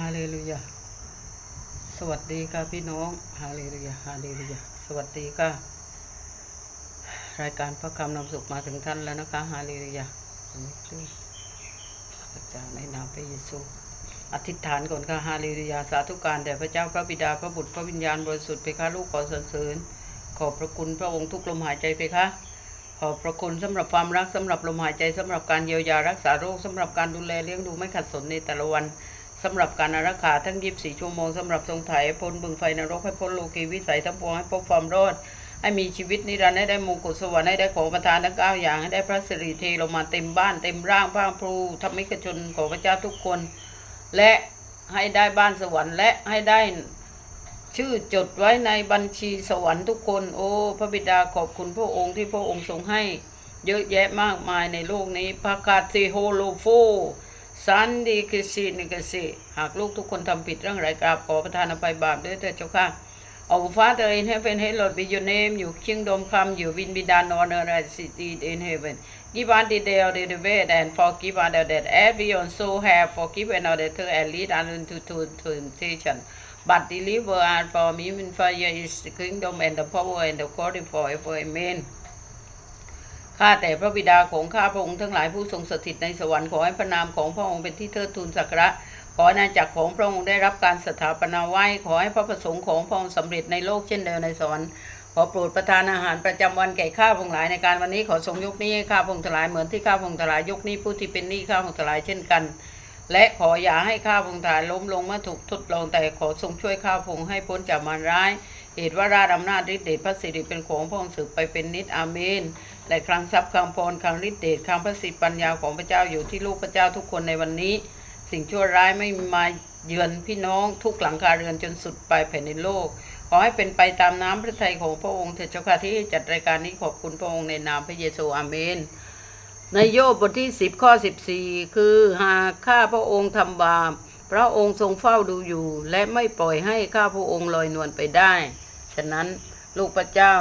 ฮาเลลูยา สวัสดีค่ะพี่น้อง ฮาเลลูยา ฮาเลลูยา สวัสดีค่ะ รายการพระคำนำสุขมาถึงท่านแล้วนะคะ ฮาเลลูยาอันนี้คือพระเจ้าในนามพระเยซู อธิษฐานก่อนค่ะ ฮาเลลูยา สาธุการแด่พระเจ้าพระบิดาพระบุตรพระวิญญาณบริสุทธิ์เพคะลูกขอสรรเสริญ ขอบพระคุณพระองค์ทุกลมหายใจเพคะขอบพระคุณสำหรับความรักสำหรับลมหายใจสำหรับการเยียวยารักษาโรคสำหรับการดูแลเลี้ยงดูไม่ขัดสนในแต่ละวัน สำหรับการอารักขาทั้ง24ชั่วโมงสำหรับทรงไถ่พ้นบึงไฟนรกให้พ้นโลกีวิสัยทั้งปวงให้พบความรอด ให้มีชีวิตนิรันดร์ให้ได้มงกุฎสวรรค์ให้ได้ของประทานทั้งเก้าอย่างให้ได้พระสิริเทลงมาเต็มบ้านเต็มร่างพระพรูธรรมิกชนของพระเจ้าทุกคน และให้ได้บ้านสวรรค์และให้ได้ชื่อจดไว้ในบัญชีสวรรค์ทุกคน โอ้พระบิดาขอบคุณพระองค์ที่พระองค์ทรงให้ เยอะแยะมากมายในโลกนี้พระคาติโฮโลโฟ สันดีกิสินิกสิหากลูกทุกคนทำผิดเรื่องไรกราบขอประทานอภัยบาปด้วยเถิดเจ้าค่ะ Our Father in heaven, hallowed be your name. Your kingdom come, your will be done on earth as it is in heaven. Give us the day of the bread and forgive us our debt, as we also have forgiven our debtors, and lead us into temptation. But deliver us from evil, for yours is the kingdom and the power and the glory forever. Amen. ข้าแต่พระบิดาของข้าพระองค์ทั้งหลายผู้ทรงสถิตในสวรรค์ขอให้พระนามของพระองค์เป็นที่เทิดทูนสักการะขออาณาจักรของพระองค์ได้รับการสถาปนาไว้ ขอให้พระประสงค์ของพระองค์สำเร็จในโลกเช่นเดียวในสวรรค์ขอโปรดประทานอาหารประจำวันแก่ข้าพงหลายในการวันนี้ขอทรงยกนี้ข้าพงค์ทั้งหลายเหมือนที่ข้าพงค์ทั้งหลายยกนี้ผู้ที่เป็นหนี้ข้าพงค์ทั้งหลายเช่นกัน และขออย่าให้ข้าพงค์ทั้งหลายล้มลงเมื่อถูกทดลองแต่ขอทรงช่วยข้าพงค์ให้พ้นจากมารร้ายเหตุว่าราชอำนาจฤทธิ์เดชพระสิริเป็นของพระองค์สืบไปเป็นนิจอาเมน และครั้งทรัพย์ครั้งพรครั้งฤทธิ์เดชครั้งพระสิปัญญาของพระเจ้าอยู่ที่ลูกพระเจ้าทุกคนในวันนี้ สิ่งชั่วร้ายไม่มาเยือนพี่น้องทุกหลังคาเรือนจนสุดปลายแผ่นในโลก ขอให้เป็นไปตามน้ำพระทัยของพระองค์เถิดเจ้าค่ะที่จัดรายการนี้ขอบคุณพระองค์ในนามพระเยซูอาเมนในโยบบทที่ 10 ข้อ 14 คือหากข้าพระองค์ทำบาปพระองค์ทรงเฝ้าดูอยู่ และไม่ปล่อยให้ข้าพระองค์ลอยนวลไปได้ ฉะนั้นลูกพระเจ้า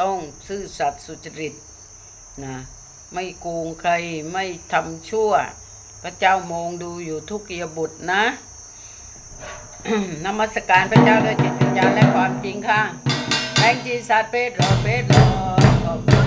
ต้องซื่อสัตย์สุจริต นะไม่โกงใครไม่ทำชั่ว พระเจ้ามองดูอยู่ทุกเกียบุตรนะนมัสการพระเจ้าด้วยจิตวิญญาณและความจริงค่ะแบงจีสัตว์เปตโรเปตโรขอบคุณ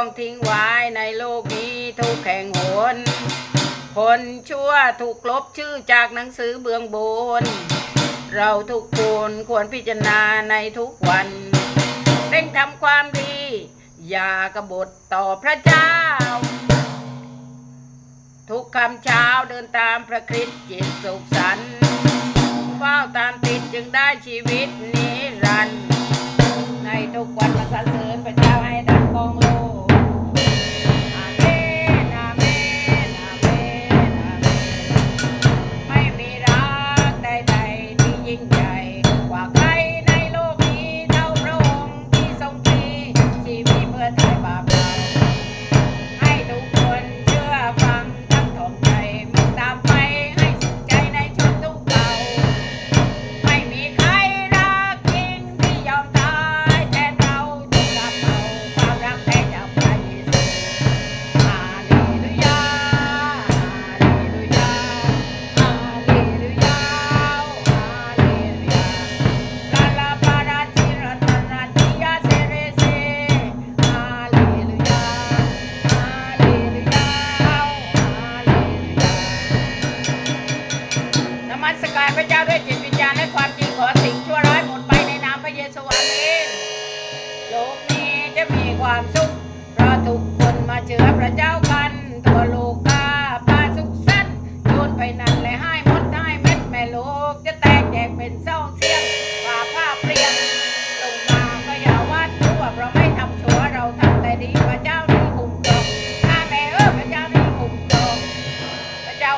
ต้องทิ้งไว้ในโลกนี้ทุกแห่งหน คนชั่วถูกลบชื่อจากหนังสือเบื้องบน เราทุกคนควรพิจารณาในทุกวัน เร่งทำความดี อย่ากบฏต่อพระเจ้า ทุกคำเช้าเดินตามพระคริสต์จิตสุขสันต์เฝ้าตามติดจึงได้ชีวิตนิรันดร์ในทุกวันมาสรรเสริญพระเจ้าให้ดังกอง ๆที่ยิ่ง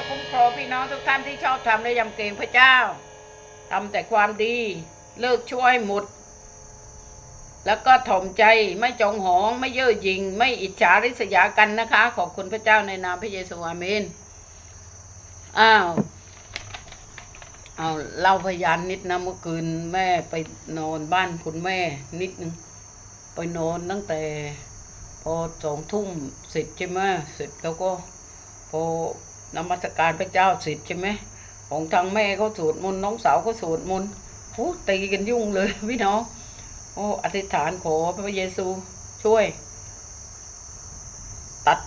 คุ้มครองพี่น้องทุกท่านที่ชอบทำได้ยำเกรงพระเจ้าทำแต่ความดี เลิกช่วยหมด แล้วก็ถ่อมใจไม่จองหองไม่เย่อหยิ่งไม่อิจฉาริษยากันนะคะ ขอบคุณพระเจ้าในนามพระเยซูอาเมนอ้าวเอาเล่าพยานนิดนะเมื่อคืนแม่ไปนอนบ้านคุณแม่นิดนึงไปนอนตั้งแต่พอสองทุ่มเสร็จใช่ไหมเสร็จแล้วก็พอ นมัสการพระเจ้าเสร็จใช่ไหมของทางแม่เขาสวดมนต์น้องสาวก็สวดมนต์โอ้ตีกันยุ่งเลยพี่น้องโอ้อธิษฐานขอพระเยซูช่วย ตัด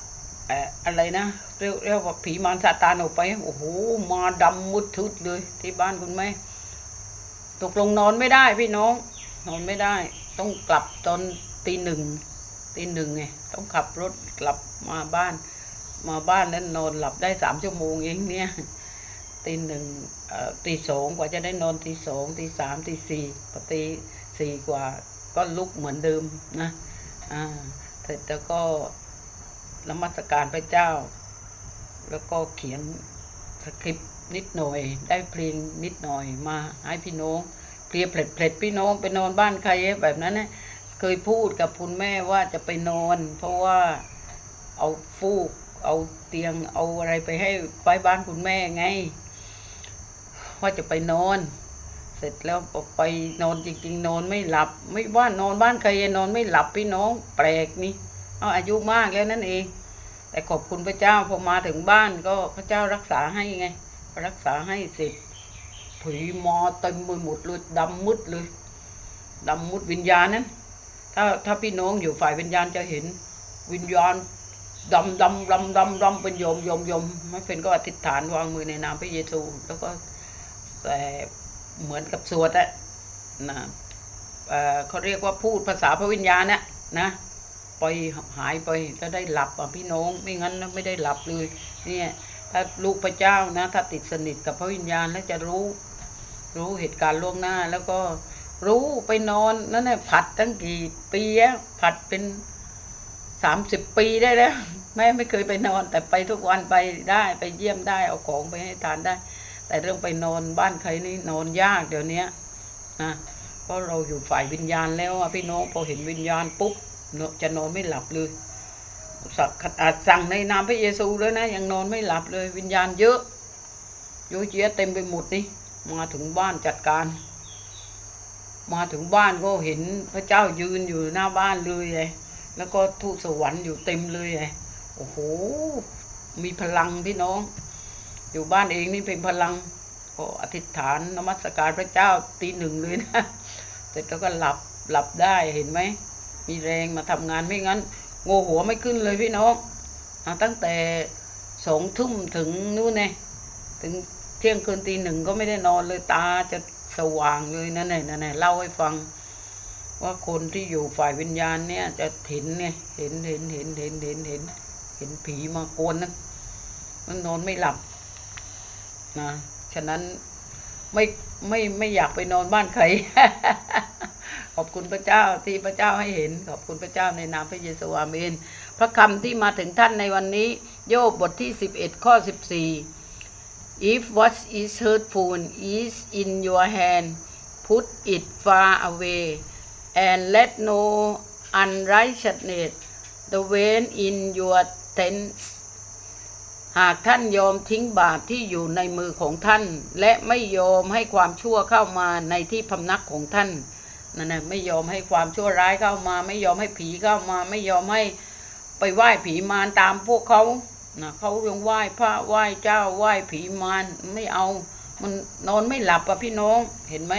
เอ่ออะไรนะเรียกเรียกว่าผีมารซาตานออกไป โอ้โหมาดำมุดทึดเลย ที่บ้านคุณแม่ตกลงนอนไม่ได้พี่น้อง นอนไม่ได้ ต้องกลับตอนตีหนึ่งตีหนึ่งไงต้องขับรถกลับมาบ้าน มาบ้านแล้วนอนหลับได้สามชั่วโมงเองเนี่ยตีหนึ่งตีสองกว่าจะได้นอนตีสองตีสามตีสี่พอตีสี่กว่าก็ลุกเหมือนเดิมนะอ่าเสร็จแล้วก็นมัสการพระเจ้า แล้วก็เขียนสคริปต์นิดหน่อย ได้เพลงนิดหน่อยมาให้พี่น้องเพลียเพล็ดเพล็ดพี่น้องไปนอนบ้านใครแบบนั้นนะเคยพูดกับคุณแม่ว่าจะไปนอน เพราะว่าเอาฟูก เอาเตียงเอาอะไรไปให้ไปบ้านคุณแม่ไง ว่าจะไปนอน เสร็จแล้วไปนอนจริง ๆ นอนไม่หลับ ไม่ว่านอนบ้านใครนอนไม่หลับพี่น้องแปลกนี่เอาอายุมากแล้วนั่นเอง แต่ขอบคุณพระเจ้าพอมาถึงบ้านก็พระเจ้ารักษาให้ไง รักษาให้เสร็จผีมอเต็มไปหมดเลยดำมืดเลยดำมืดวิญญาณนั้นถ้าถ้าพี่น้องอยู่ฝ่ายวิญญาณจะเห็นวิญญาณ ดำดำดำดำดำเป็นโยมโยมโยมไม่เป็นก็อธิษฐานวางมือในนามพระเยซู แล้วก็แต่เหมือนกับสวดอะนะเอ่อเขาเรียกว่าพูดภาษาพระวิญญาณนะนะไปหายไปแล้วได้หลับอะพี่น้องไม่งั้นไม่ได้หลับเลยเนี่ยถ้าลูกพระเจ้านะ ถ้าติดสนิทกับพระวิญญาณแล้วจะรู้ รู้เหตุการณ์ล่วงหน้า แล้วก็รู้ไปนอนนั่นแหละผัดตั้งกี่ปีผัดเป็น สามสิบปีได้แล้ว แม่ไม่เคยไปนอน แต่ไปทุกวันไปได้ไปเยี่ยมได้เอาของไปให้ทานได้ แต่เรื่องไปนอนบ้านใครนี่นอนยากเดี๋ยวนี้นะเพราะเราอยู่ฝ่ายวิญญาณแล้วอะพี่น้องพอเห็นวิญญาณปุ๊บจะนอนไม่หลับเลยสักอาจสั่งในนามพระเยซูแล้วนะยังนอนไม่หลับเลยวิญญาณเยอะโยเยะเต็มไปหมดนี่มาถึงบ้านจัดการ มาถึงบ้านก็เห็นพระเจ้ายืนอยู่หน้าบ้านเลยไง แล้วก็ทูตสวรรค์อยู่เต็มเลยไงโอ้โห มีพลังพี่น้อง อยู่บ้านเองนี่เป็นพลัง ก็อธิษฐานนมัสการพระเจ้าตีหนึ่งเลยนะเสร็จแล้วก็หลับหลับได้เห็นไหม มีแรงมาทำงานไม่งั้นโง่หัวไม่ขึ้นเลยพี่น้องอตั้งแต่สองทุ่มถึงนู่นไงถึงเที่ยงคืนตีหนึ่งก็ไม่ได้นอนเลยตาจะสว่างเลยนั่นแหละนั่นแหละเล่าให้ฟัง ว่าคนที่อยู่ฝ่ายวิญญาณเนี่ย จะเห็นไงเห็นเห็นเห็นเห็นเห็นเห็น เห็นผีมากวนนะมันนอนไม่หลับนะฉะนั้นไม่ไม่ไม่อยากไปนอนบ้านใคร ขอบคุณพระเจ้าที่พระเจ้าให้เห็น ขอบคุณพระเจ้าในนามพระเยซูอาเมน พระคำที่มาถึงท่านในวันนี้ โยบบทที่ 11 ข้อ 14 if what is hurtful is in your hand put it far away and let no unrighteousness dwell in your tents หากท่านยอมทิ้งบาปที่อยู่ในมือของท่าน และไม่ยอมให้ความชั่วเข้ามาในที่พำนักของท่านนั่นนะไม่ยอมให้ความชั่วร้ายเข้ามา ไม่ยอมให้ผีเข้ามา ไม่ยอมให้ไปไหว้ผีมารตามพวกเขานะเขายังไหว้พระไหว้เจ้าไหว้ผีมารไม่เอา มันนอนไม่หลับอะพี่น้องเห็นไหม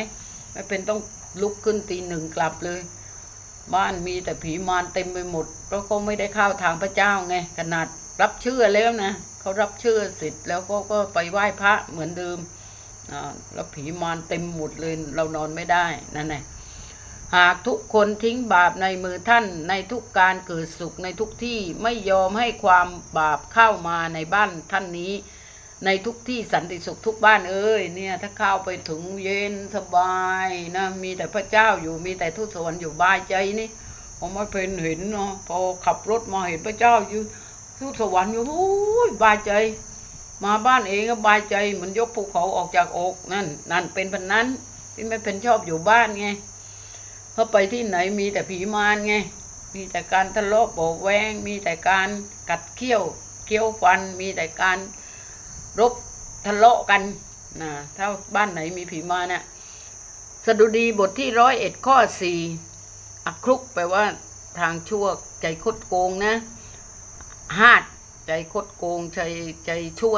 ไม่เป็นต้อง ลุกขึ้นตีหนึ่งกลับเลย บ้านมีแต่ผีมารเต็มไปหมด เพราะเขาไม่ได้เข้าทางพระเจ้าไง ขนาดรับเชื่อแล้วนะเขารับเชื่อเสร็จแล้วก็ก็ไปไหว้พระเหมือนเดิมแล้วผีมารเต็มหมดเลยเรานอนไม่ได้นั่นแหละหากทุกคนทิ้งบาปในมือท่านในทุกการเกิดสุขในทุกที่ไม่ยอมให้ความบาปเข้ามาในบ้านท่านนี้ ในทุกที่สันติสุขทุกบ้านเอ้ยเนี่ยถ้าเข้าไปถึงเย็นสบายนะมีแต่พระเจ้าอยู่มีแต่ทุตสวรรค์อยู่บายใจนี่ผมไม่เป็นเห็นเนาะพอขับรถมาเห็นพระเจ้าอยู่ทุตสวรรค์อยู่โอ้ยบายใจ มาบ้านเองก็บายใจเหมือนยกภูเขาออกจากอกนั่นนั่นเป็นพันนั้นที่ไม่เป็นชอบอยู่บ้านไงเพราไปที่ไหนมีแต่ผีมารไงมีแต่การทะเลาะเบาแวงมีแต่การกัดเขี้ยวเคี้ยวฟัน มีแต่การ รบทะเลาะกันนะถ้าบ้านไหนมีผีมารน่ะสดุดีบทที่ร้อยเอ็ดข้อสี่อักครุกแปลว่าทางชั่วใจคดโกงนะหาดใจคดโกงใจใจชั่ว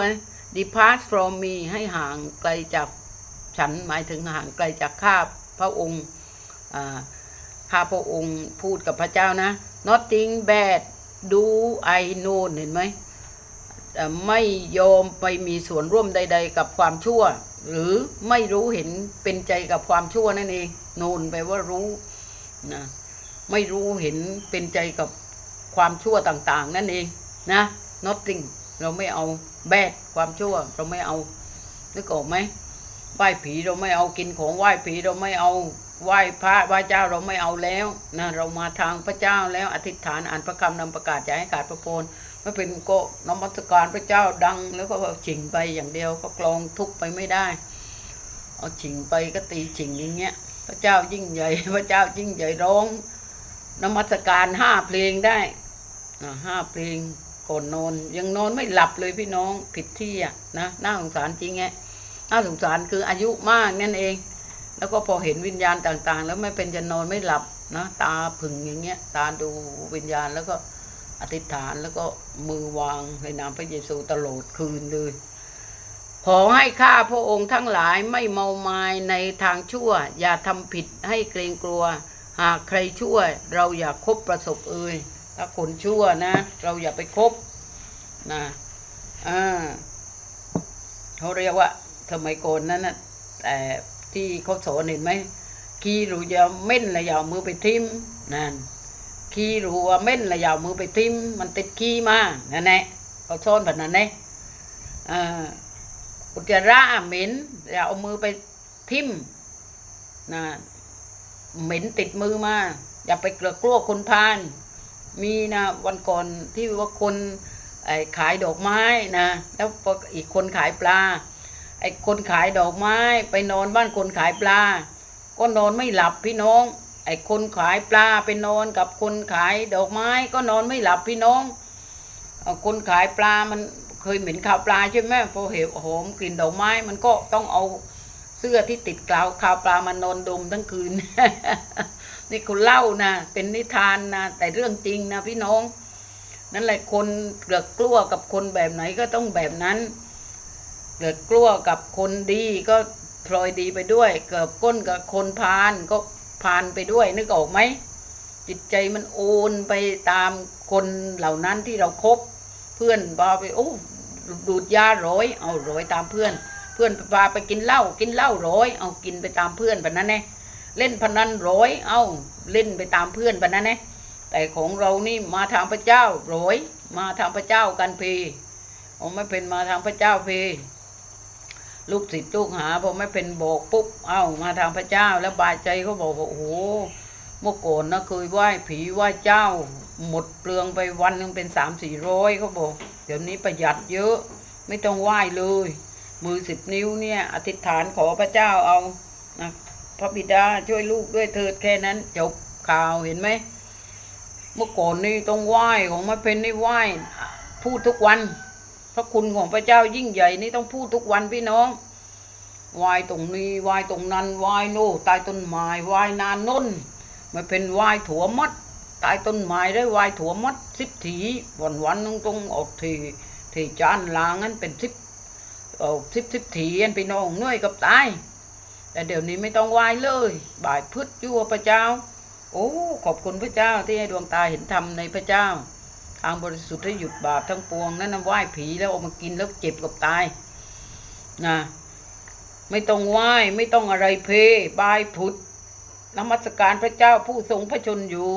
depart from me ให้ห่างไกลจากฉันหมายถึงห่างไกลจากข้าพระองค์ข้าพระองค์พูดกับพระเจ้านะ nothing bad do I know เห็นไหม ไม่ยอมไปมีส่วนร่วมใด ๆ กับความชั่ว หรือไม่รู้เห็นเป็นใจกับความชั่วนั่นเองโนนแปลว่ารู้นะไม่รู้เห็นเป็นใจกับความชั่วต่าง ๆ นั่นเองนะ nothing เราไม่เอาแบดความชั่ว เราไม่เอานึกออกไหมไหว้ผีเราไม่เอากินของไหว้ผีเราไม่เอาไหว้พระไหว้เจ้าเราไม่เอาแล้วนะเรามาทางพระเจ้าแล้วอธิษฐานอ่านพระคำนำประกาศอย่าให้ขาดพระโพล ไม่เป็นก็นมัสการพระเจ้าดัง แล้วก็ฉิงไปอย่างเดียวก็กลองทุกไปไม่ได้ เอาฉิงไปก็ตีฉิงอย่างเงี้ย พระเจ้ายิ่งใหญ่ พระเจ้ายิ่งใหญ่ร้องนมัสการห้าเพลงได้ห้าเพลงก่อนนอนยังนอนไม่หลับเลยพี่น้องผิดที่อะนะน่าสงสารจริงแงน่าสงสารคืออายุมากนั่นเอง แล้วก็พอเห็นวิญญาณต่างๆ แล้วไม่เป็นจะนอนไม่หลับนะตาผึ่งอย่างเงี้ยตาดูวิญญาณแล้วก็ อธิษฐานแล้วก็มือวางในนามพระเยซูตลอดคืนเลย ขอให้ข้าพระองค์ทั้งหลายไม่เมามายในทางชั่ว อย่าทำผิดให้เกรงกลัว หากใครชั่วเราอย่าคบประสบเอ่ยถ้าคนชั่วนะ เราอย่าไปคบนะอ่าเขาเรียกว่าสมัยก่อนนั้นนะแต่ที่เขาสอนเห็นไหมขี้รู้อย่าเม่นและอย่าเอามือไปทิ่มนั่น ขี้รู้ว่าเม่นและอย่าเอามือไปทิมมันติดขี้มานั่นแหละเขาสอนแบบนั้นเน่อ่าอุจจาระเหม็นอย่าเอามือไปทิ่มนะเหม็นติดมือมา อย่าไปเกลือกลัวคนพาน มีนะวันก่อนที่ว่าคนไอ้ขายดอกไม้นะแล้วออีกคนขายปลาไอ้คนขายดอกไม้ ไปนอนบ้านคนขายปลา ก็นอนไม่หลับพี่น้อง ไอ้คนขายปลาไปนอนกับคนขายดอกไม้ก็นอนไม่หลับพี่น้องคนขายปลามันเคยเหม็นข่าวปลาใช่ไหมพอเห็นหอมกลิ่นดอกไม้มันก็ต้องเอาเสื้อที่ติดกล่าวข่าวปลามานอนดมทั้งคืน นี่คุณเล่านะเป็นนิทานนะแต่เรื่องจริงนะพี่น้อง นั่นแหละคนเกลือกกลัวกับคนแบบไหนก็ต้องแบบนั้นเกลือกกลัวกับคนดีก็พลอยดีไปด้วย เกิดก้นกับคนพาลก็ พาลไปด้วยนึกออกไหมจิตใจมันโอนไปตามคนเหล่านั้นที่เราครบเพื่อนพาไปโอ้ดูดยาร้อยเอาร้อยตามเพื่อน เพื่อนพาไปกินเหล้ากินเหล้าร้อยเอากินไปตามเพื่อนแบบนั้นแน่เล่นพนันร้อยเอาเล่นไปตามเพื่อนแบบนั้นแน่แต่ของเรานี่มาทางพระเจ้าร้อยมาทางพระเจ้ากันเพเอาไม่เป็นมาทางพระเจ้าเพ ลูกศิษย์ลูกหาพอไม่เป็นบอกปุ๊บ เอ้ามาทางพระเจ้า แล้วบายใจเขาบอกว่าโอ้โหเมื่อก่อนนะเคยไหว้ผีไหว้เจ้า หมดเปลืองไปวันหนึงเป็นสามสี่ร้อยเขาบอก เดี๋ยวนี้ประหยัดเยอะ ไม่ต้องไหว้เลย มือสิบนิ้วเนี่ย อธิษฐานขอพระเจ้าเอานะพระบิดาช่วยลูกด้วยเถิดแค่นั้น จบข่าวเห็นไหม เมื่อก่อนนี่ต้องไหว้ของมาเป็นนี่ไหว้พูดทุกวัน พระคุณของพระเจ้ายิ่งใหญ่นี่ต้องพูดทุกวันพี่น้องไหว้ตรงนี้ไหว้ตรงนั้นไหว้โน่ใต้ต้นไม้ไหว้นานน้นม่เป็นไหว้ถั่วมัดใต้ต้นไม้ได้ไหว้ถั่วมัดสิบถีวันวันๆนึงต้องออกทีทีจานลางนั้นเป็นสิบออสิบสิบถีอันพี่น้องเหนื่อยกับตายแต่เดี๋ยวนี้ไม่ต้องไหว้เลยบ่ายพืชยั่วพระเจ้า โอ้ขอบคุณพระเจ้าที่ให้ดวงตาเห็นธรรมในพระเจ้าางบริสุทธิ์ให้หยุดบาปทั้งปวงนั่นนะไหว้ผีแล้วเอามากินแล้วเจ็บกับตายนะไม่ต้องไหว้ไม่ต้องอะไรเพบายผุดนมัสการพระเจ้าผู้ทรงพระชนอยู่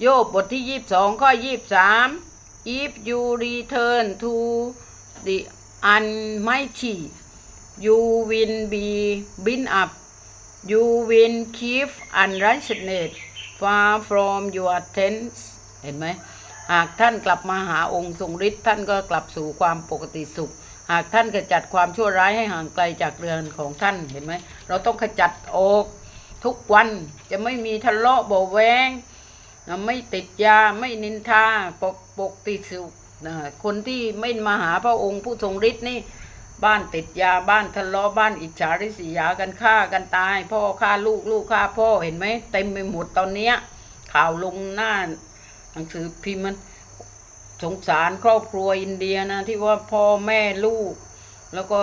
โยบบทที่ยี่สิบสองข้อยี่สิบสาม if you return to the Almighty you will be been up you will keep unrighteousness far from your tents เห็นไหม หากท่านกลับมาหาองค์ทรงฤทธิ์ท่านก็กลับสู่ความปกติสุข หากท่านขจัดความชั่วร้ายให้ห่างไกลจากเรือนของท่านเห็นไหมเราต้องขจัดออกทุกวันจะไม่มีทะเลาะเบาแวงไม่ติดยาไม่นินทาปกปกติสุขคนที่ไม่มาหาพระองค์ผู้ทรงฤทธิ์นี่บ้านติดยาบ้านทะเลาะบ้านอิจฉาริษยากันฆ่ากันตาย พ่อฆ่าลูกลูกฆ่าพ่อเห็นไหมเต็มไปหมดตอนเนี้ยข่าวลงหน้า หนังสือพิมพ์มันสงสารครอบครัวอินเดียนะ ที่ว่าพ่อแม่ลูก แล้วก็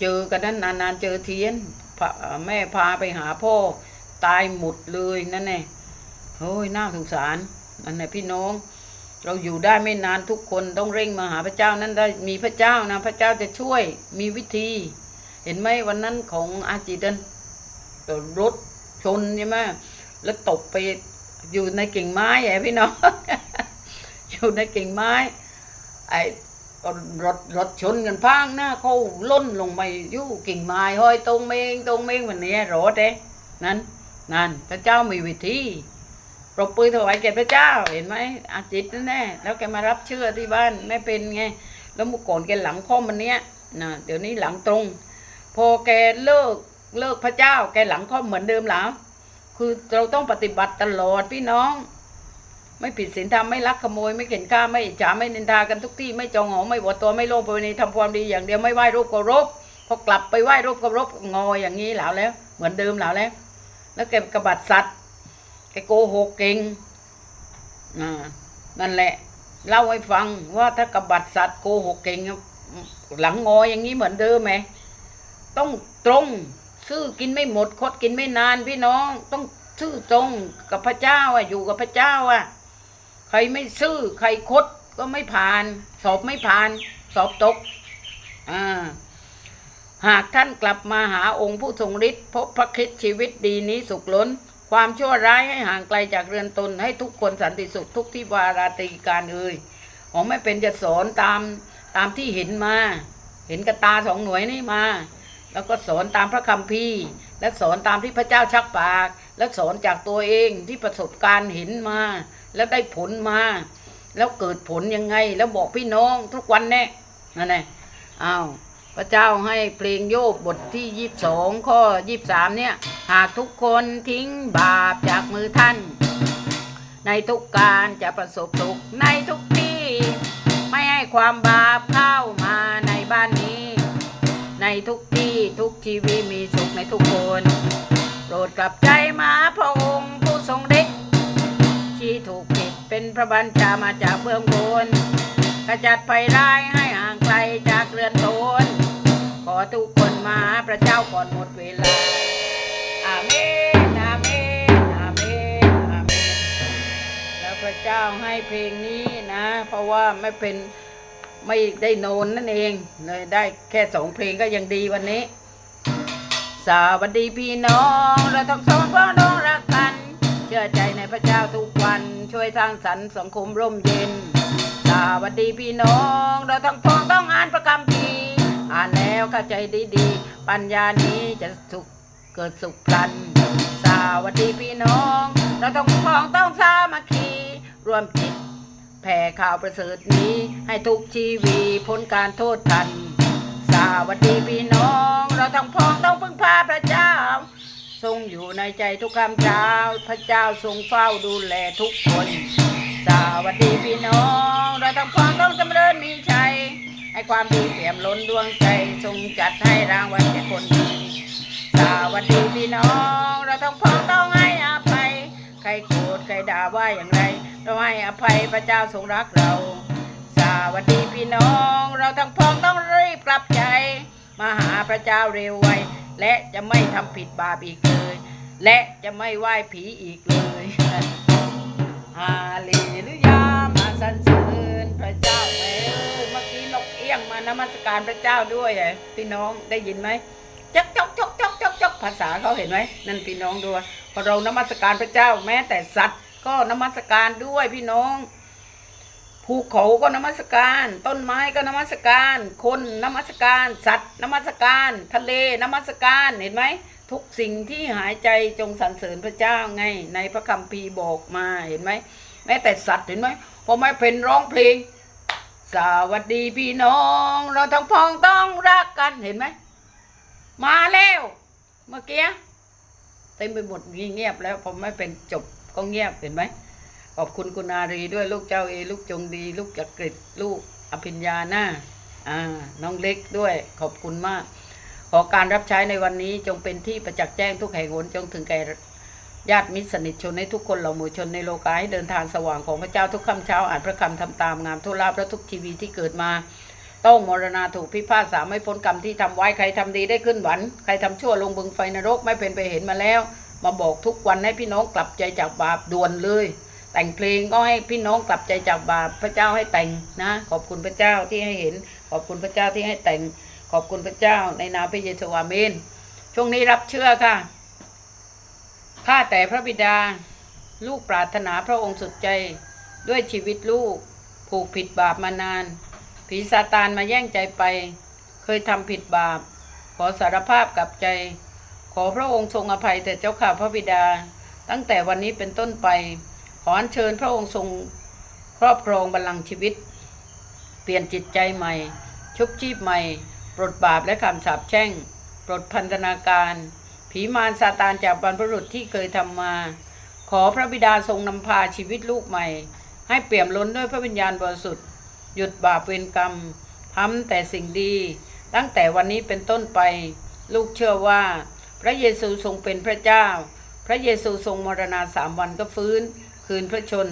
เจอกันนั้นนานๆเจอเทียนแม่พาไปหาพ่อตายหมดเลยนั่นแน่โอ้ยน่าสงสารนั่นแหละพี่น้อง เราอยู่ได้ไม่นานทุกคนต้องเร่งมาหาพระเจ้านั้นได้มีพระเจ้านะพระเจ้าจะช่วยมีวิธี เห็นไหมวันนั้นของอาจิดันรถชนใช่ไหมแล้วตกไป อยู่ในกิ่งไม้ไอ้พี่น้อง อยู่ในกิ่งไม้ ไอ้รถรถชนกันพังหน้าเขาล่นลงไปอยู่กิ่งไม้ห้อยตรงเมงตรงเมงวันนี้รถเด้นั้นนั่นพระเจ้ามีวิธีปรบปือถวายแก่พระเจ้าเห็นไหมอาจิตนั่นแน่แล้วแกมารับเชื่อที่บ้านไม่เป็นไงแล้วมื่อก่อนแกหลังค่อมมันเนี้ยนะเดี๋ยวนี้หลังตรง พอแกเลิกเลิกพระเจ้า แกหลังค่อมเหมือนเดิมแล้ว คือเราต้องปฏิบัติตลอดพี่น้อง ไม่ผิดศีลธรรมไม่ลักขโมย ไม่เข็นฆ่าไม่อิจฉาไม่นินทากันทุกที่ไม่จองหอไม่หวดตัวไม่โลภประเวณีทำความดีอย่างเดียวไม่ไหว้รูปเคารพพอกลับไปไหว้รูปเคารพงออย่างนี้แล้วแล้ว เหมือนเดิมแล้วแล้ว แล้วแกกระบัดสัตว์แกโกหกเก่งอ่านั่นแหละเล่าให้ฟังว่าถ้ากระบัดสัตว์โกหกเก่งหลังงออย่างนี้เหมือนเดิมไหมต้องตรง ซื่อกินไม่หมดคดกินไม่นานพี่น้อง ต้องซื่อตรงกับพระเจ้าอะอยู่กับพระเจ้าอะ ใครไม่ซื่อใครคดก็ไม่ผ่าน สอบไม่ผ่าน สอบตกอ่าหากท่านกลับมาหาองค์ผู้ทรงฤทธิ์พบพระคริสต์ชีวิตดีนี้สุขล้น ความชั่วร้ายให้ห่างไกลจากเรือนตนให้ทุกคนสันติสุขทุกที่วาราตรีการเอ่ยของไม่เป็นจะสอนตามตามที่เห็นมา เห็นกับตาสองหน่วยนี่มา แล้วก็สอนตามพระคัมภีร์ และสอนตามที่พระเจ้าชักปาก และสอนจากตัวเองที่ประสบการณ์เห็นมา แล้วได้ผลมา แล้วเกิดผลยังไง แล้วบอกพี่น้องทุกวันแน่นั่นแน่อ้าวพระเจ้าให้เพลงโยบบทที่ยี่สิบสองข้อยี่สิบสามเนี่ย หากทุกคนทิ้งบาปจากมือท่าน ในทุกการจะประสบสุขในทุกที่ ไม่ให้ความบาปเข้ามาในบ้านนี้ ในทุกที่ทุกชีวิตมีสุขในทุกคน โปรดกลับใจมาพระองค์ผู้ทรงฤทธิ์ที่ถูกผิดเป็นพระบัญชามาจากเบื้องบนขจัดภัยร้ายให้ห่างไกลจากเรือนตนขอทุกคนมาหาพระเจ้าก่อนหมดเวลา อาเมนอาเมนอาเมนอาเมนแล้วพระเจ้าให้เพลงนี้นะ เพราะว่าไม่เป็น ไม่ได้โนนนั่นเองเลยได้แค่สองเพลงก็ยังดีวันนี้ สวัสดีพี่น้องเราต้งสองพ่อน้องรักกัน เชื่อใจในพระเจ้าทุกวันช่วยทางสรรค์สังคมร่มเย็น สวัสดีพี่น้องเราทั้งพ้องต้องอ่านประคำพีอ่านแล้วเข้าใจดีๆ ปัญญานี้จะสุขเกิดสุขพลัน สวัสดีพี่น้อง เราต้องพ้องต้องสามัคคีรวมจิต แผ่ข่าวประเสริฐนี้ ให้ทุกชีวีพ้นการโทษทัน สวัสดีพี่น้อง เราทั้งพ้องต้องพึ่งพาพระเจ้า ทรงอยู่ในใจทุกคำเช้า พระเจ้าทรงเฝ้าดูแลทุกคน สวัสดีพี่น้อง เราทั้งพ้องต้องจำเริญมีชัย ให้ความดีเปี่ยมล้นดวงใจ ทรงจัดให้รางวัลแก่คนดี สวัสดีพี่น้อง เราต้องพ้องต้องให้อภัย ใครโกรธใครด่าว่าอย่างไร เราให้อภัยพระเจ้าทรงรักเรา สวัสดีพี่น้อง เราทั้งพ้องต้องรีบกลับใจ มาหาพระเจ้าเร็วไว และจะไม่ทำผิดบาปอีกเลย และจะไม่ไหว้ผีอีกเลยฮาเลลูยามาสรรเสริญพระเจ้าเอ้ยเมื่อกี้นกเอี้ยงมานมัสการพระเจ้าด้วยไงพี่น้องได้ยินไหมจ๊อกจ๊อกจ๊อกจ๊อกจ๊อกจกภาษาเขาเห็นไหมนั่นพี่น้องด้วยพอเรานมัสการพระเจ้าแม้แต่สัตว์ ก็นมัสการด้วยพี่น้องภูเขาก็นมัสการ ต้นไม้ก็นมัสการ คนนมัสการ สัตว์นมัสการ ทะเลนมัสการเห็นไหมทุกสิ่งที่หายใจจงสรรเสริญพระเจ้าไง ในพระคัมภีร์บอกมาเห็นไหมแม้แต่สัตว์เห็นไหมพอไม่เป็นร้องเพลง สวัสดีพี่น้อง เราทั้งพ้องต้องรักกันเห็นไหมมาแล้ว เมื่อกี้เต็มไปหมดเงียบแล้วผมไม่เป็นจบ ก็เงียบเห็นไหมขอบคุณคุณอารีด้วยลูกเจ้าเอ ลูกจงดี ลูกจักริดลูกอภิญญาหน้าอ่าน้องเล็กด้วยขอบคุณมาก ขอการรับใช้ในวันนี้จงเป็นที่ประจักษ์แจ้งทุกแห่งหนจงถึงแก่ญาติมิตรสนิทชนให้ทุกคนเหล่าหมู่ชนในโลกาให้เดินทางสว่างของพระเจ้าทุกคำเช้าอ่านพระคำทำตามงามทุลาพระทุกทีวีที่เกิดมา ต้องมรณาถูกพิพากษาไม่พ้นกรรมที่ทำไว้ใครทำดีได้ขึ้นหวันใครทำชั่วลงบึงไฟนรกไม่เป็นไปเห็นมาแล้ว มาบอกทุกวันให้พี่น้องกลับใจจากบาปด่วนเลย แต่งเพลงก็ให้พี่น้องกลับใจจากบาปพระเจ้าให้แต่งนะ ขอบคุณพระเจ้าที่ให้เห็น ขอบคุณพระเจ้าที่ให้แต่ง ขอบคุณพระเจ้าในนามพระเยซูอาเมนช่วงนี้รับเชื่อค่ะข้าแต่พระบิดา ลูกปรารถนาพระองค์สุดใจด้วยชีวิตลูก ผูกผิดบาปมานาน ผีซาตานมาแย่งใจไป เคยทำผิดบาป ขอสารภาพกับใจ ขอพระองค์ทรงอภัยแต่เจ้าข่าพระบิดา ตั้งแต่วันนี้เป็นต้นไป ขออัญเชิญพระองค์ทรงครอบครองบัลลังก์ชีวิต เปลี่ยนจิตใจใหม่ ชุบชีพใหม่ ปลดบาปและคำสาปแช่ง ปลดพันธนาการ ผีมารซาตานจากบรรพบุรุษที่เคยทำมา ขอพระบิดาทรงนำพาชีวิตลูกใหม่ ให้เปี่ยมล้นด้วยพระวิญญาณบริสุทธิ์หยุดบาปเวรกรรมทำแต่สิ่งดี ตั้งแต่วันนี้เป็นต้นไป ลูกเชื่อว่า พระเยซูทรงเป็นพระเจ้า พระเยซูทรงมรณาสามวันก็ฟื้น คืนพระชน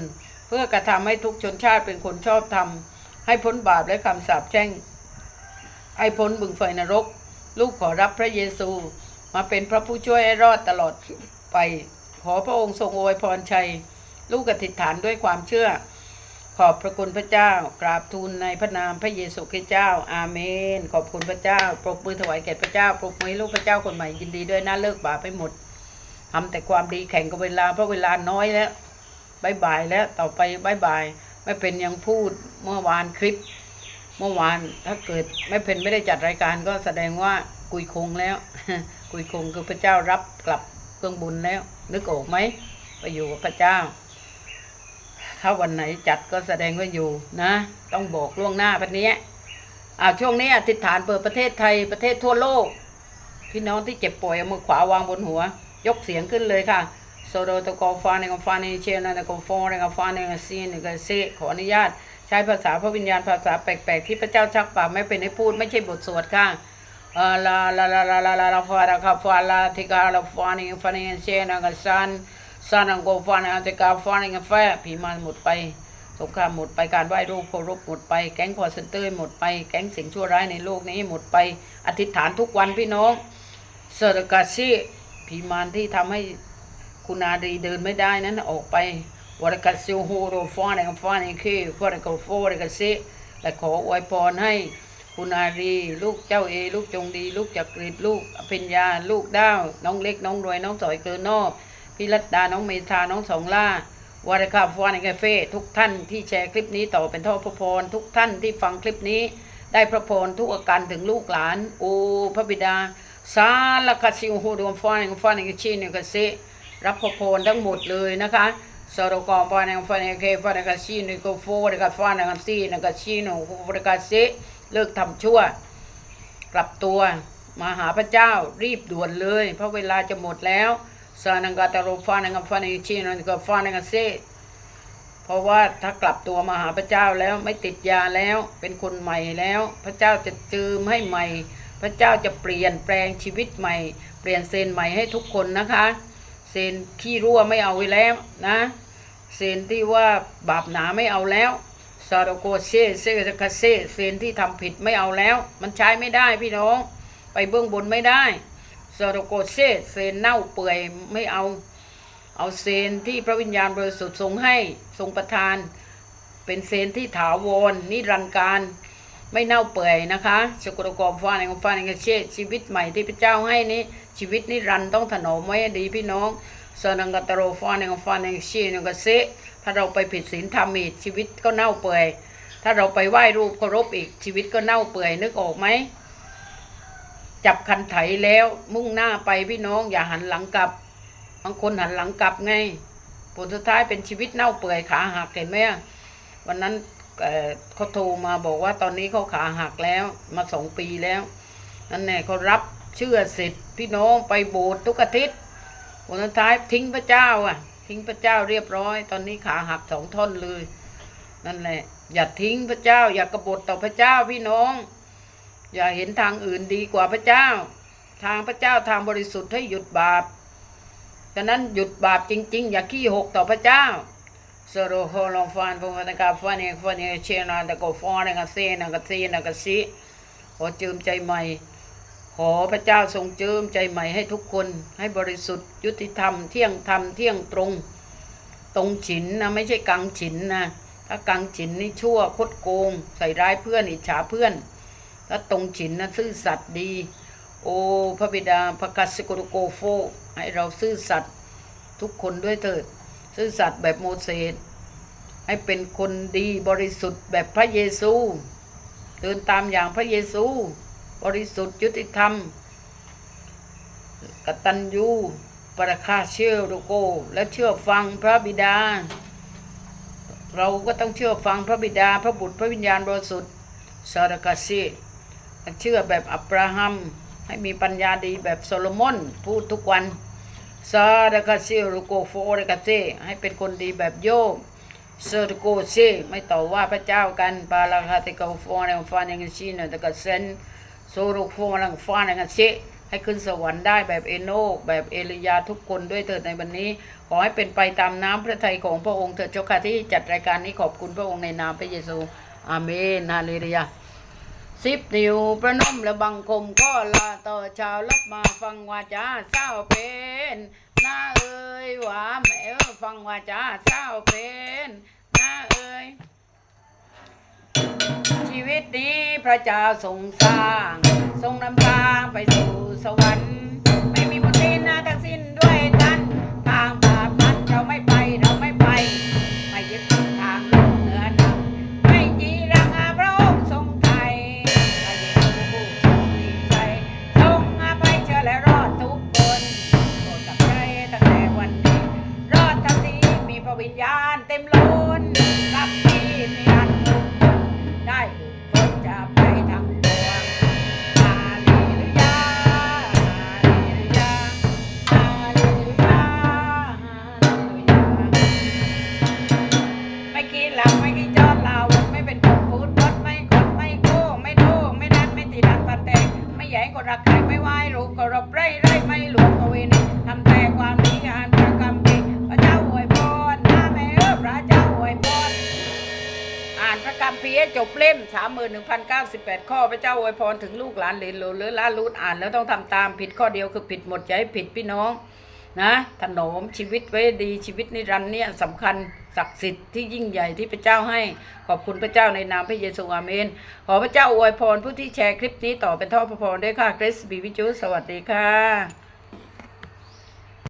เพื่อกระทำให้ทุกชนชาติเป็นคนชอบธรรม ให้พ้นบาปและคำสาปแช่ง ให้พ้นบึงไฟนรก ลูกขอรับพระเยซูมาเป็นพระผู้ช่วยให้รอดตลอดไป ขอพระองค์ทรงอวยพรชัย ลูกอธิฐานด้วยความเชื่อ ขอบพระคุณพระเจ้า กราบทูลในพระนามพระเยซูคริสต์เจ้า อาเมน ขอบคุณพระเจ้า ปรบมือถวายแก่พระเจ้า ปรบมือให้ลูกพระเจ้าคนใหม่ยินดีด้วยนะเลิกบาปไปหมดทำแต่ความดีแข่งกับเวลาเพราะเวลาน้อยแล้วบายบายแล้วต่อไปบายบาย ไม่เป็นยังพูดเมื่อวานคลิป เมื่อวานถ้าเกิดไม่เป็นไม่ได้จัดรายการก็แสดงว่ากุยคงแล้ว กุยคงคือพระเจ้ารับกลับเครื่องบุญแล้ว นึกออกไหมไปอยู่กับพระเจ้า ถ้าวันไหนจัดก็แสดงว่าอยู่นะ ต้องบอกล่วงหน้าพันนี้อ่าช่วงนี้อธิษฐานเปิดประเทศไทยประเทศทั่วโลก พี่น้องที่เจ็บป่วยเอามือขวาวางบนหัว ยกเสียงขึ้นเลยค่ะโซโดตะกอฟาในกอฟาในเชนในกอฟอในกอฟาในกซีนในกอเซขออนุญาต ใช้ภาษาพระวิญญาณภาษาแปลกๆ ที่พระเจ้าชักปากไม่เป็นให้พูดไม่ใช่บทสวดค่ะเออลาลาลาลาลาลาลาฟาราคาฟาลาทิกาลาฟานิฟานิเชนกซัน ซันกฟานิติกาฟานิแฟผีมันหมดไปสงครามหมดไปการไหว้รูปเคารพหมดไปแก๊งคอร์เซนเตอร์หมดไปแก๊งสิ่งชั่วร้ายในโลกนี้หมดไปอธิษฐานทุกวันพี่น้องเซอร์กาซีผีมารที่ทำให้คุณอาดีเดินไม่ได้นั้นออกไปวรกัสซิโฮโรฟานิฟานิเคฟานิกโฟรกัสซีและขออวยพรให้คุณอารีลูกเจ้าเอ ลูกจงดี ลูกจักรีดลูกอภิญญา ลูกด้าว น้องเล็กน้องรวยน้องสอยเกลือนอก พี่รัตดาน้องเมธาน้องสองล่าวาระคาฟวานกาเฟ่ทุกท่านที่แชร์คลิปนี้ต่อเป็นท่อพระพรทุกท่านที่ฟังคลิปนี้ ได้พระพรทุกอาการถึงลูกหลาน โอ้พระบิดาสาลกัสซิโฮดวมฟานกฟานกชีนกเซรับพระพรทั้งหมดเลยนะคะสรกองฟานกฟานกเคฟานกชีนกโฟรกฟานกซีนกชีนโฟรกเซเลิกทำชั่ว กลับตัวมาหาพระเจ้ารีบด่วนเลย เพราะเวลาจะหมดแล้ว สานังกาตารุฟานังกฟานังชีนังกฟานังเซเพราะว่าถ้ากลับตัวมาหาพระเจ้าแล้วไม่ติดยาแล้วเป็นคนใหม่แล้ว พระเจ้าจะจืมให้ใหม่ พระเจ้าจะเปลี่ยนแปลงชีวิตใหม่ เปลี่ยนเซนใหม่ให้ทุกคนนะคะ เซนขี้รั่วไม่เอาไว้แล้วนะเซนที่ว่าบาปหนาไม่เอาแล้วซาโดโกเซเซคาเซเซนที่ทำผิดไม่เอาแล้ว มันใช้ไม่ได้พี่น้อง ไปเบื้องบนไม่ได้ โดโกเซเซนเน่าเปื่อยไม่เอา เอาเซนที่พระวิญญาณบริสุทธิ์ทรงให้ทรงประทาน เป็นเซนที่ถาวรนิรันดร์การไม่เน่าเปื่อยนะคะสกุลกรฟานของฟานกเชษชีวิตใหม่ที่พระเจ้าให้นี้ชีวิตนิรันดร์ต้องถนอมไว้ดีพี่น้องสนังกตโรฟานของฟานกเชษนกเซถ้าเราไปผิดศีลธรรมอีกชีวิตก็เน่าเปื่อย ถ้าเราไปไหว้รูปเคารพอีกชีวิตก็เน่าเปื่อยนึกออกไหม จับคันไถแล้วมุ่งหน้าไปพี่น้องอย่าหันหลังกลับบางคนหันหลังกลับไงผลสุดท้ายเป็นชีวิตเน่าเปื่อยขาหักเห็นไหมวันนั้นเเขาโทรมาบอกว่าตอนนี้เขาขาหักแล้วมาสองปีแล้วนั่นแน่เขารับเชื่อเสร็จพี่น้องไปโบสถ์ทุกอาทิตย์วันสุดท้ายทิ้งพระเจ้าอะ ทิ้งพระเจ้าเรียบร้อย ตอนนี้ขาหักสองท่อนเลย นั่นแหละ อย่าทิ้งพระเจ้า อย่ากบฏต่อพระเจ้าพี่น้อง อย่าเห็นทางอื่นดีกว่าพระเจ้า ทางพระเจ้าทางบริสุทธิ์ให้หยุดบาปฉะนั้นหยุดบาปจริง ๆ อย่าขี้หกต่อพระเจ้าสโรโฮลองฟานพงศ์ตะกาฟานเนฟานเนเชนานตะกฟานนกเซนักเซนักสิขอจิมใจใหม่ ขอพระเจ้าทรงจิมใจใหม่ให้ทุกคนให้บริสุทธิ์ ยุติธรรมเที่ยงธรรมเที่ยงตรง ตรงฉินนะไม่ใช่กังฉินนะถ้ากังฉินนี่ชั่วคดโกง ใส่ร้ายเพื่อนอิจฉาเพื่อน ถ้าตรงฉินนะซื่อสัตย์ดี โอพระบิดาพระกัสสกุรุโกโฟให้เราซื่อสัตย์ทุกคนด้วยเถิด ซื่อสัตย์แบบโมเสสให้เป็นคนดีบริสุทธิ์แบบพระเยซู เดินตามอย่างพระเยซู บริสุทธิ์ยุติธรรมกตัญญูประคาเชื่อโรโก และเชื่อฟังพระบิดา เราก็ต้องเชื่อฟังพระบิดา พระบุตรพระวิญญาณบริสุทธิ์สารกาซี เชื่อแบบอับราฮัม ให้มีปัญญาดีแบบโซโลมอนพูดทุกวันซาดากาซีโรโกโฟเรกาเซให้เป็นคนดีแบบโยมเซร์โกเซไม่ต่อว่าพระเจ้ากันปาลาคาติกาโฟนฟานยังชีนตะกะเซนโซโรโฟนังฟานยังเซให้ขึ้นสวรรค์ได้แบบเอโนกแบบเอลียาทุกคนด้วยเถิดในวันนี้ ขอให้เป็นไปตามน้ำพระทัยของพระองค์เถิดเจ้าค่ะที่จัดรายการนี้ขอบคุณพระองค์ในนามพระเยซูอาเมนฮาเลลูยา สิบนิ้วประนมและบังคมก็ลาต่อชาวรับมาฟังวาจาเศร้าเป็นหน้าเอ้ยว่าแม่ฟังวาจาเศร้าเป็นหน้าเอ้ยชีวิตนี้พระเจ้าทรงสร้าง ทรงนำทางไปสู่สวรรค์ มสามหมื่นหนึ่งพันเก้าสิบแปดข้อพระเจ้าอวยพรถึงลูกหลานเหลนโหลหรือล้านรูดอ่านแล้วต้องทำตามผิดข้อเดียวคือผิดหมดให้ผิดพี่น้องนะถนอมชีวิตไว้ดีชีวิตนิรันดร์เนี่ยสำคัญศักดิ์สิทธิ์ที่ยิ่งใหญ่ที่พระเจ้าให้ขอบคุณพระเจ้าในนามพระเยซูอาเมน ขอพระเจ้าอวยพรผู้ที่แชร์คลิปนี้ต่อเป็นท่อพระพรด้วยค่ะเกรซบีวิจูสวัสดีค่ะ